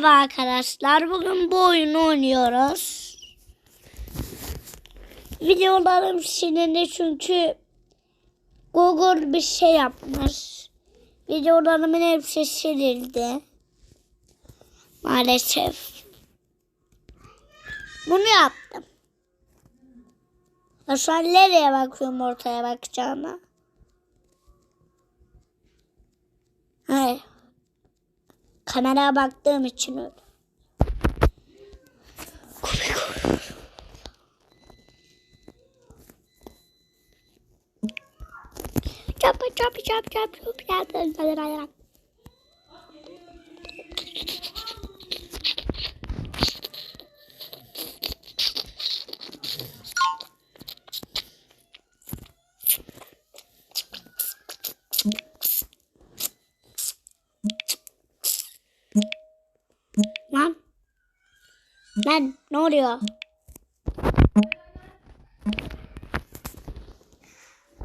Merhaba arkadaşlar. Bugün bu oyunu oynuyoruz. Videolarım silindi çünkü Google bir şey yapmış. Videolarımın hepsi silindi. Maalesef. Bunu yaptım. Ya Şu an nereye bakıyorum ortaya bakacağına? Kameraya baktığım için öyle. Çap çap çap çap çap çap Lan. Lan ne oluyor?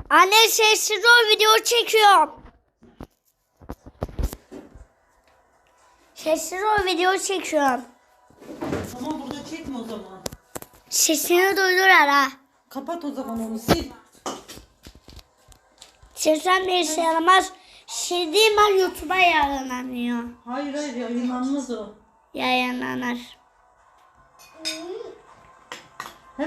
Anne sessiz ol video çekiyorum. Sessiz ol video çekiyorum. Tamam burada çekme o zaman. Sesini duydur ara. Kapat o zaman onu sil. Sesten de işe yaramaz. Şey diyeyim ben YouTube'a yayınlanıyor. Hayır hayır yayınlanmaz o. Yayınlanır.